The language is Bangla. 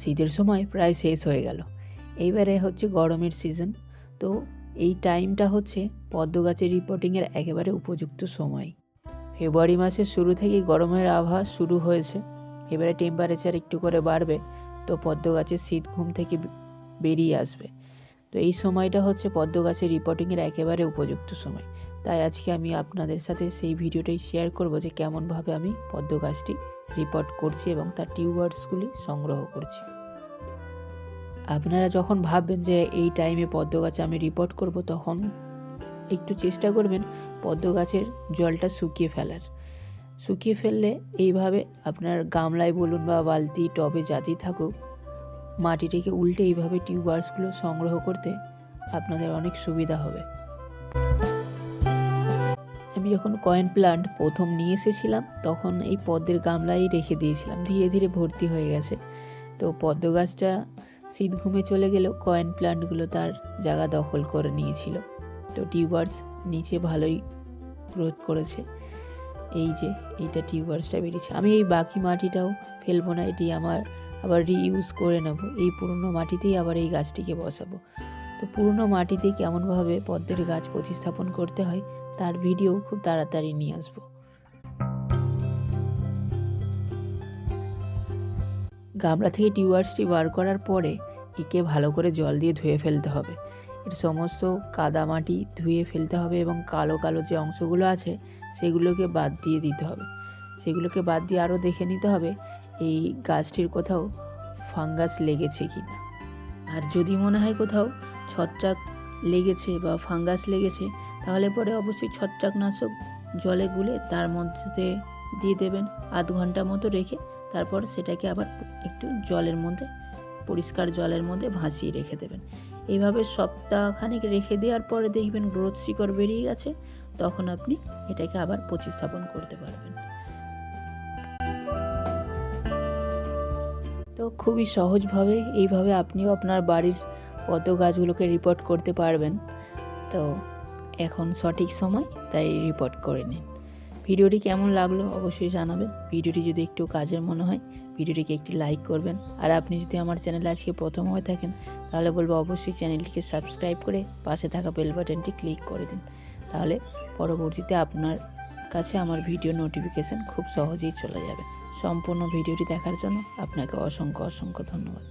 শীতের সময় প্রায় শেষ হয়ে গেল। এইবারে হচ্ছে গরমের সিজন তো এই টাইমটা হচ্ছে পদ্ম গাছের রিপোর্টিংয়ের একেবারে উপযুক্ত সময়। ফেব্রুয়ারি মাসের শুরু থেকেই গরমের আবহাওয়া শুরু হয়েছে। এবারে টেম্পারেচার একটু করে বাড়বে, তো পদ্ম গাছের শীত ঘুম থেকে বেরিয়ে আসবে। তো এই সময়টা হচ্ছে পদ্ম গাছের রিপোর্টিংয়ের একেবারে উপযুক্ত সময়। তাই আজকে আমি আপনাদের সাথে সেই ভিডিওটাই শেয়ার করব যে কেমনভাবে আমি পদ্ম গাছটি রিপোর্ট করছি এবং তার টিউবার্সগুলি সংগ্রহ করছি। আপনারা যখন ভাববেন যে এই টাইমে পদ্ম গাছে আমি রিপোর্ট করব, তখন একটু চেষ্টা করবেন পদ্ম গাছের জলটা শুকিয়ে ফেলার। শুকিয়ে ফেললে এইভাবে আপনার গামলায় বলুন বা বালতি, টবে যাতেই থাকুক, মাটিটিকে উল্টে এইভাবে টিউবার্সগুলো সংগ্রহ করতে আপনাদের অনেক সুবিধা হবে। আমি যখন কয়েন প্লান্ট প্রথম নিয়ে এসেছিলাম, তখন এই পদ্মের গামলাই রেখে দিয়েছিলাম। ধীরে ধীরে ভর্তি হয়ে গেছে। তো পদ্ম গাছটা শীত ঘুমে চলে গেলেও কয়েন প্লান্টগুলো তার জায়গা দখল করে নিয়েছিল। তো টিউবার্স নিচে ভালোই গ্রোথ করেছে। এই যে, এইটা টিউবার্সটা বেরিয়েছে। আমি এই বাকি মাটিটাও ফেলব না, এটি আমার আবার রিইউজ করে নেব। এই পুরনো মাটিতেই আবার এই গাছটিকে বসাবো। তো পুরনো মাটিতে কেমনভাবে পদ্মের গাছ প্রতিস্থাপন করতে হয় তার ভিডিও খুব তাড়াতাড়ি নিয়ে আসব। গামলা থেকে টিউবার্সটি বার করার পরে একে ভালো করে জল দিয়ে ধুয়ে ফেলতে হবে। এর সমস্ত কাদা মাটি ধুয়ে ফেলতে হবে এবং কালো কালো যে অংশগুলো আছে সেগুলোকে বাদ দিয়ে দিতে হবে। সেগুলোকে বাদ দিয়ে আরও দেখে নিতে হবে এই গাছটির কোথাও ফাঙ্গাস লেগেছে কি না আর যদি মনে হয় কোথাও ছত্রাক লেগেছে বা ফাঙ্গাস লেগেছে, তাহলে পরে অবশ্যই ছত্রাকনাশক জলে গুলে তার মধ্যে দিয়ে দেবেন আধ ঘণ্টা মতো রেখে, তারপর সেটাকে আবার একটু জলের মধ্যে, পরিষ্কার জলের মধ্যে ভাসিয়ে রেখে দেবেন। এইভাবে সপ্তাহখানেক রেখে দেওয়ার পরে দেখবেন গ্রোথ শিকড় বেরিয়ে গেছে, তখন আপনি এটাকে আবার প্রতিস্থাপন করতে পারবেন। তো খুবই সহজভাবে এইভাবে আপনিও আপনার বাড়ির পদ্ম গাছগুলোকে রিপোর্ট করতে পারবেন। তো এখন সঠিক সময়, তাই রিপোর্ট করে নিন। ভিডিওটি কেমন লাগল অবশ্যই জানাবেন। ভিডিওটি যদি একটু কাজের মনে হয়, ভিডিওটিকে একটি লাইক করবেন। আর আপনি যদি আমার চ্যানেলে আজকে প্রথম হয়ে থাকেন, তাহলে বলব অবশ্যই চ্যানেলটিকে সাবস্ক্রাইব করে পাশে থাকা বেল বাটনটি ক্লিক করে দিন। তাহলে পরবর্তীতে আপনার কাছে আমার ভিডিও নোটিফিকেশান খুব সহজেই চলে যাবে। সম্পূর্ণ ভিডিওটি দেখার জন্য আপনাকে অসংখ্য অসংখ্য ধন্যবাদ।